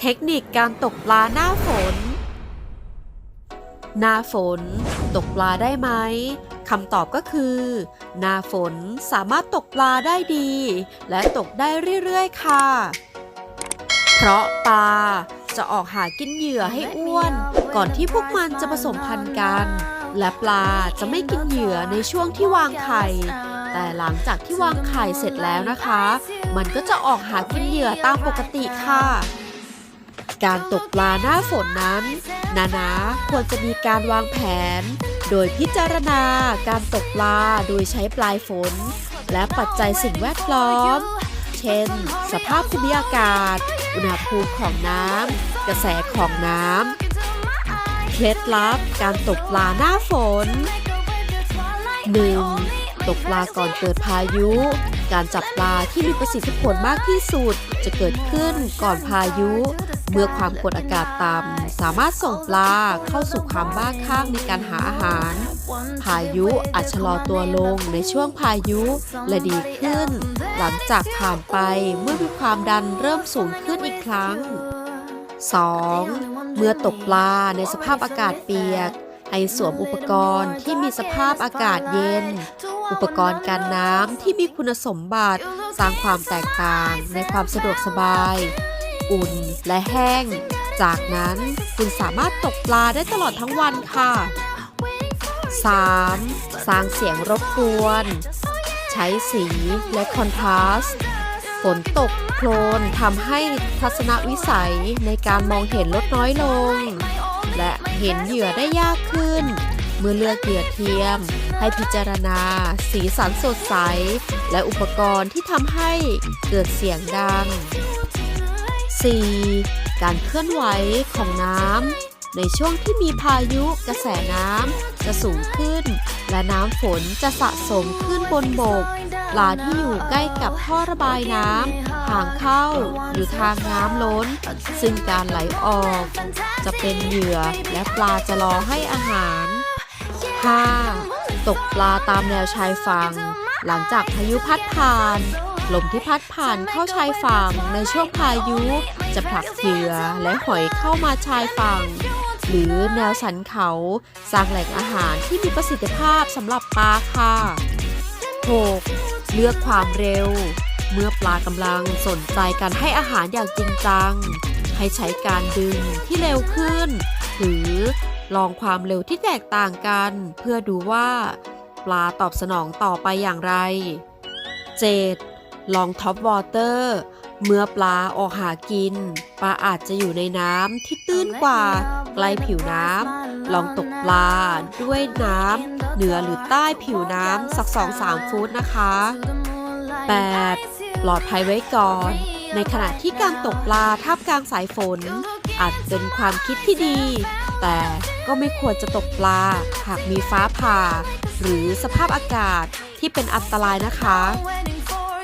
เทคนิคการตกปลาหน้าฝน หน้าฝน ตกปลาได้ไหมคำตอบก็คือ หน้าฝนสามารถตกปลาได้ดี และตกได้เรื่อยๆค่ะ เพราะปลาจะออกหากินเหยื่อให้อ้วน ก่อนที่พวกมันจะผสมพันธุ์กัน และปลาจะไม่กินเหยื่อในช่วงที่วางไข่ แต่หลังจากที่วางไข่เสร็จแล้วนะคะ มันก็จะออกหากินเหยื่อตามปกติค่ะ การตกปลาหน้าฝนนั้น นานาควรจะมีการวางแผน โดยพิจารณาการตกปลาโดยใช้ปลายฝน และปัจจัยสิ่งแวดล้อม เช่น สภาพภูมิอากาศ อุณหภูมิของน้ำกระแสของน้ำเคล็ดลับการตกปลาหน้าฝน 1. ตกปลาก่อนเกิดพายุการจับปลาที่มีประสิทธิผลมากที่สุด จะเกิดขึ้นก่อนพายุ เมื่อความกดอากาศต่ำสามารถส่งปลาเข้าสู่ความบ้าคลั่งในการหาอาหาร พายุอาจชะลอตัวลงในช่วงพายุและดีขึ้น หลังจากผ่านไปเมื่อมีความดันเริ่มสูงขึ้นอีกครั้ง 2. เมื่อตกปลาในสภาพอากาศเปียกให้สวมอุปกรณ์ที่มีสภาพอากาศเย็น อุปกรณ์กันน้ำที่มีคุณสมบัติ สร้างความแตกต่างในความสะดวกสบาย อุ่นและแห้ง จากนั้นคุณสามารถตกปลาได้ตลอดทั้งวันค่ะ 3. สร้างเสียงรบกวน ใช้สีและคอนทราสต์ฝนตกโคลนทำให้ทัศนวิสัยในการมองเห็นลดน้อยลง และเห็นเหยื่อได้ยากขึ้น เมื่อเลือกเหยื่อเทียม ให้พิจารณา สีสันสดใส และอุปกรณ์ที่ทำให้เกิดเสียงดัง 4. การเคลื่อนไหวของน้ำในช่วงที่มีพายุกระแสน้ำจะสูงขึ้น และน้ำฝนจะสะสมขึ้นบนบกปลาที่อยู่ใกล้กับท่อระบายน้ำทางเข้าหรือทางน้ำล้น ซึ่งการไหลออก จะเป็นเหยื่อและปลาจะรอให้อาหาร 5. ตกปลาตามแนวชายฝั่งหลังจากพายุพัดผ่าน ลมที่พัดผ่านเข้าชายฝั่งในช่วงพายุ จะผลักเหยื่อและหอยเข้ามาชายฝั่ง หรือแนวสันเขา สร้างแหล่งอาหารที่มีประสิทธิภาพสำหรับปลาค่ะ 6. เลือกความเร็ว เมื่อปลากำลังสนใจการให้อาหารอย่างจริงจัง ให้ใช้การดึงที่เร็วขึ้น หรือลองความเร็วที่แตกต่างกัน เพื่อดูว่า ปลาตอบสนองต่อไปอย่างไร 7. ลองท็อปวอเตอร์ เมื่อปลาออกหากิน ปลาอาจจะอยู่ในน้ำที่ตื้นกว่าใกล้ผิวน้ำลองตกปลาด้วยน้ำเหนือหรือใต้ผิวน้ำสัก 2-3 ฟุตนะคะ 8. ปลอดภัยไว้ก่อน ในขณะที่การตกปลาท่ามกลางสายฝน อาจเป็นความคิดที่ดี แต่ก็ไม่ควรจะตกปลา หากมีฟ้าผ่า หรือสภาพอากาศที่เป็นอันตรายนะคะ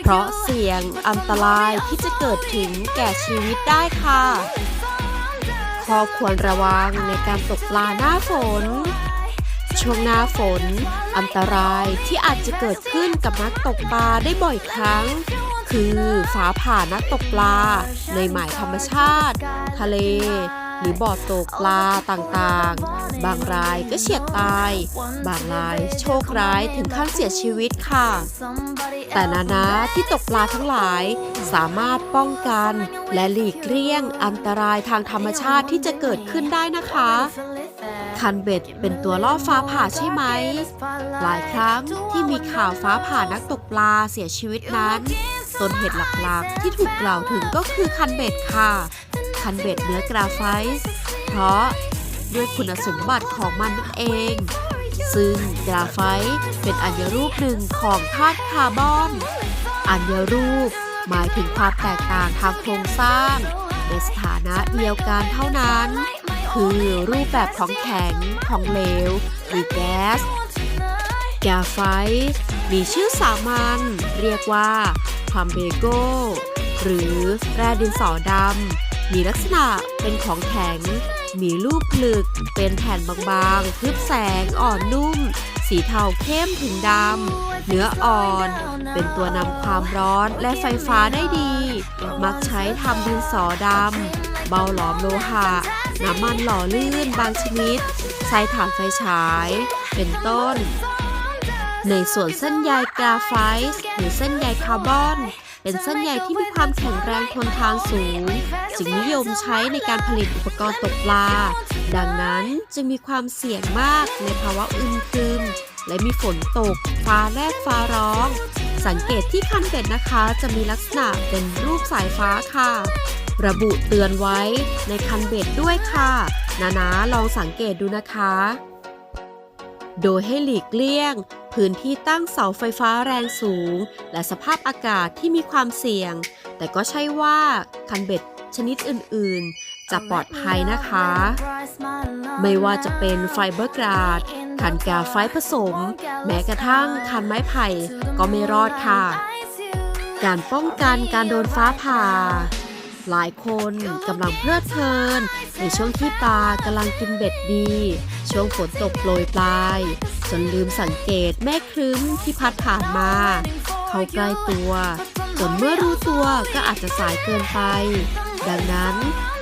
เพราะเสี่ยงอันตรายที่จะเกิดถึงแก่ชีวิตได้ค่ะ ข้อควรระวังในการตกปลาหน้าฝน ช่วงหน้าฝน อันตรายที่อาจจะเกิดขึ้นกับนักตกปลาได้บ่อยครั้ง คือฟ้าผ่านักตกปลา ในหมายธรรมชาติ ทะเล หรือบ่อตกปลาต่างๆ บางรายก็เฉียดตาย บางรายโชคร้ายถึงขั้นเสียชีวิตค่ะ แต่นานาที่ตกปลาทั้งหลายสามารถป้องกัน และหลีกเลี่ยงอันตรายทางธรรมชาติที่จะเกิดขึ้นได้นะคะคันเบ็ดเป็นตัวล่อฟ้าผ่าใช่ไหม หลายครั้งที่มีข่าวฟ้าผ่านักตกปลาเสียชีวิตนั้น ต้นเหตุหลักๆที่ถูกกล่าวถึงก็คือคันเบ็ดค่ะ คันเบ็ดเนื้อกราไฟต์เพราะด้วยคุณสมบัติของมันนั่นเอง ซึ่งกราไฟต์เป็นอัญรูปหนึ่งของธาตุคาร์บอน อัญรูปหมายถึงความแตกต่างทางโครงสร้าง ในสถานะเดียวกันเท่านั้น คือรูปแบบของแข็ง ของเหลว หรือแก๊สกาไฟต์มีชื่อสามัญเรียกว่าพัมเบโกหรือแร่ดินสอดำ มีลักษณะเป็นของแข็ง มีรูปผลึก เป็นแผ่นบางๆ ทึบแสงอ่อนนุ่ม สีเทาเข้มถึงดำ เนื้ออ่อน เป็นตัวนำความร้อนและไฟฟ้าได้ดี มักใช้ทำดินสอดำ เบาหลอมโลหะ น้ำมันหล่อลื่นบางชนิด ใช้ถ่านไฟฉาย เป็นต้น ในส่วนเส้นใยกราไฟต์หรือเส้นใยคาร์บอน เป็นเส้นใยที่มีความแข็งแรงทนทานสูง จึงนิยมใช้ในการผลิตอุปกรณ์ตกปลา ดังนั้นจึงมีความเสี่ยงมากในภาวะอึมครึมและมีฝนตก ฟ้าแลบฟ้าร้อง สังเกตที่คันเบ็ดนะคะ จะมีลักษณะเป็นรูปสายฟ้าค่ะ ระบุเตือนไว้ในคันเบ็ดด้วยค่ะ นานาลองสังเกตดูนะคะ โดยให้หลีกเลี่ยง พื้นที่ตั้งเสาไฟฟ้าแรงสูง และสภาพอากาศที่มีความเสี่ยง แต่ก็ใช่ว่าคันเบ็ดชนิดอื่น ๆ จะปลอดภัยนะคะ ไม่ว่าจะเป็นไฟเบอร์กราดคันกาไฟผสม แม้กระทั่งคันไม้ไผ่ก็ไม่รอดค่ะ การป้องกันการโดนฟ้าผ่า หลายคนกำลังเพลิดเพลิน ในช่วงที่ปลากำลังกินเบ็ดดี ช่วงฝนตกโปรยปลาย จนลืมสังเกตแม่ครึ้มที่พัดผ่านมา เข้าใกล้ตัวจนเมื่อรู้ตัวก็อาจจะสายเกินไป ดังนั้น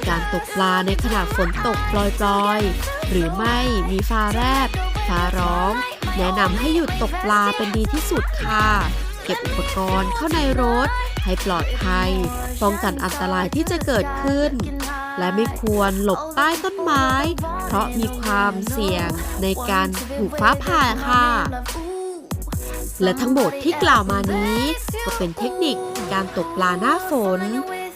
การตกปลาในขณะฝนตกปลอยๆ หรือไม่มีฟ้าแรบฟ้าร้อง แนะนำให้หยุดตกปลาเป็นดีที่สุดค่ะ เก็บอุปกรณ์เข้าในรถ ให้ปลอดภัย ป้องกันอันตรายที่จะเกิดขึ้น และไม่ควรหลบใต้ต้นไม้ เพราะมีความเสี่ยงในการถูกฟ้าผ่าค่ะ และทั้งหมดที่กล่าวมานี้ ก็เป็นเทคนิคการตกปลาหน้าฝน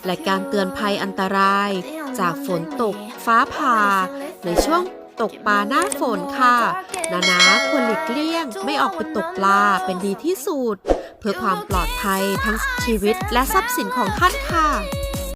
และการเตือนภัยอันตราย จากฝนตกฟ้าผ่าในช่วง ตกปลาหน้าฝนค่ะ นานาควรหลีกเลี่ยง ไม่ออกไปตกปลาเป็นดีที่สุด เพื่อความปลอดภัยทั้งชีวิตและทรัพย์สินของท่านค่ะ